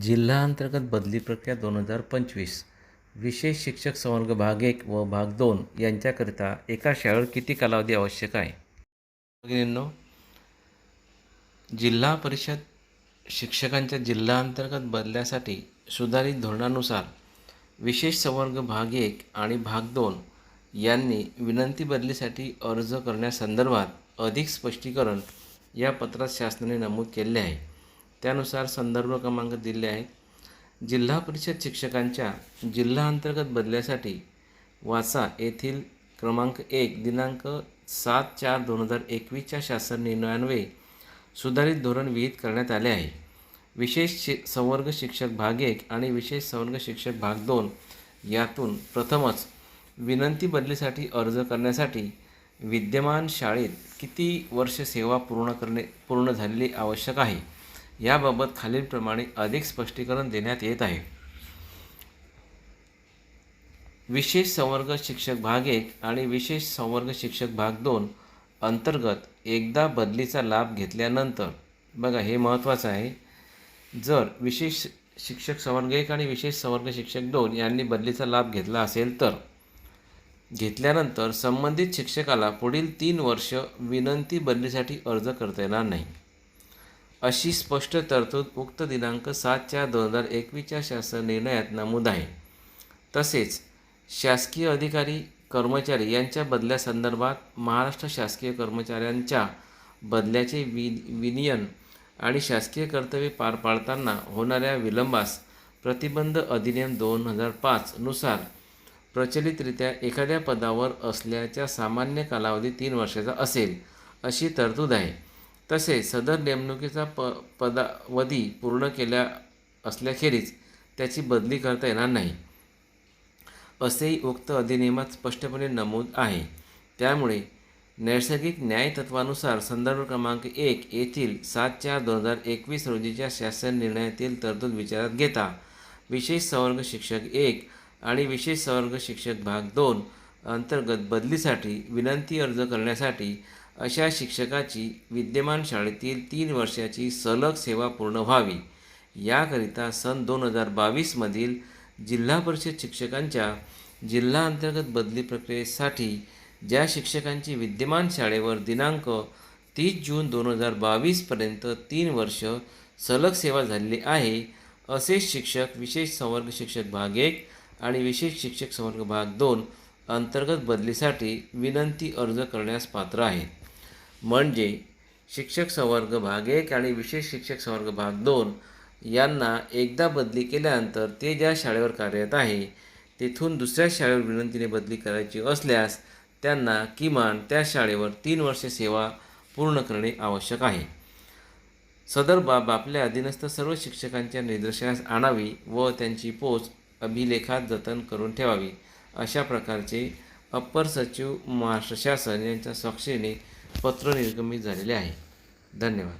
जिल्हा अंतर्गत बदली प्रक्रिया दोन हजार पंचवीस. विशेष शिक्षक संवर्ग भाग एक व भाग दोन यांच्याकरिता एका शाळेवर किती कालावधी आवश्यक आहे? भगिनींनो जिल्हा परिषद शिक्षकांच्या जिल्हा अंतर्गत बदल्यासाठी सुधारित धोरणानुसार विशेष संवर्ग भाग एक आणि भाग दोन यांनी विनंती बदलीसाठी अर्ज करण्यासंदर्भात अधिक स्पष्टीकरण या पत्रात शासनाने नमूद केले आहे. त्यानुसार संदर्भ क्रमांक दिले आहेत. जिल्हा परिषद शिक्षकांच्या जिल्हा अंतर्गत बदल्यासाठी वासा येथील क्रमांक एक दिनांक सात चार दोन हजार एकवीसच्या शासन निर्णयान्वये सुधारित धोरण विहित करण्यात आले आहे. विशेष शि संवर्ग शिक्षक भाग एक आणि विशेष संवर्ग शिक्षक भाग दोन यातून प्रथमच विनंती बदलीसाठी अर्ज करण्यासाठी विद्यमान शाळेत किती वर्ष सेवा पूर्ण करणे पूर्ण झालेली आवश्यक आहे? याबाबत खालीलप्रमाणे अधिक स्पष्टीकरण देण्यात येत आहे. विशेष संवर्ग शिक्षक भाग एक आणि विशेष संवर्ग शिक्षक भाग दोन अंतर्गत एकदा बदलीचा लाभ घेतल्यानंतर बघा हे महत्त्वाचं आहे जर विशेष शिक्षक संवर्ग एक आणि विशेष संवर्ग शिक्षक दोन यांनी बदलीचा लाभ घेतला असेल तर घेतल्यानंतर संबंधित शिक्षकाला पुढील तीन वर्ष विनंती बदलीसाठी अर्ज करता येणार नाही. अशी स्पष्ट तरतूद उक्त दिनांक सात चार दोन हजार एकवीसच्या शासन निर्णयात नमूद आहे. तसेच शासकीय अधिकारी कर्मचारी यांच्या बदल्यासंदर्भात महाराष्ट्र शासकीय कर्मचाऱ्यांच्या बदल्याचे वि विनियन आणि शासकीय कर्तव्य पार पाडताना होणाऱ्या विलंबास प्रतिबंध अधिनियम दोन हजार पाचनुसार प्रचलितरित्या एखाद्या पदावर असल्याच्या सामान्य कालावधी तीन वर्षाचा असेल अशी तरतूद आहे. तसेच सदर नेमणुकीचा प पदावधी पूर्ण केल्या असल्याखेरीज त्याची बदली करता येणार नाही. असेही उक्त अधिनियमात स्पष्टपणे नमूद आहे. त्यामुळे नैसर्गिक न्यायतत्वानुसार संदर्भ क्रमांक एक येथील सात चार दोन हजार एकवीस रोजीच्या शासन निर्णयातील तरतूद विचारात घेता विशेष संवर्ग शिक्षक एक आणि विशेष संवर्ग शिक्षक भाग दोन अंतर्गत बदलीसाठी विनंती अर्ज करण्यासाठी अशा शिक्षकाची विद्यमान शाळेतील तीन वर्षाची सलग सेवा पूर्ण व्हावी. याकरिता सन दोन हजार बावीसमधील जिल्हा परिषद शिक्षकांच्या जिल्हा अंतर्गत बदली प्रक्रियेसाठी ज्या शिक्षकांची विद्यमान शाळेवर दिनांक तीस जून दोन हजार बावीसपर्यंत तीन वर्ष सलग सेवा झालेली आहे असे शिक्षक विशेष संवर्ग शिक्षक भाग एक आणि विशेष शिक्षक संवर्ग भाग दोन अंतर्गत बदलीसाठी विनंती अर्ज करण्यास पात्र आहेत म्हणजे शिक्षक संवर्ग भाग एक आणि विशेष शिक्षक संवर्ग भाग दोन यांना एकदा बदली केल्यानंतर ते ज्या शाळेवर कार्यरत आहे तेथून दुसऱ्या शाळेवर विनंतीने बदली करायची असल्यास त्यांना किमान त्या शाळेवर तीन वर्षे सेवा पूर्ण करणे आवश्यक आहे. सदर बाब आपल्या अधीनस्थ सर्व शिक्षकांच्या निदर्शनास आणावी व त्यांची पोच अभिलेखात जतन करून ठेवावी. अशा प्रकारचे अप्पर सचिव महाराष्ट्र शासन यांच्या स्वाक्षरीने पत्र निर्गमित झालेले आहे. धन्यवाद.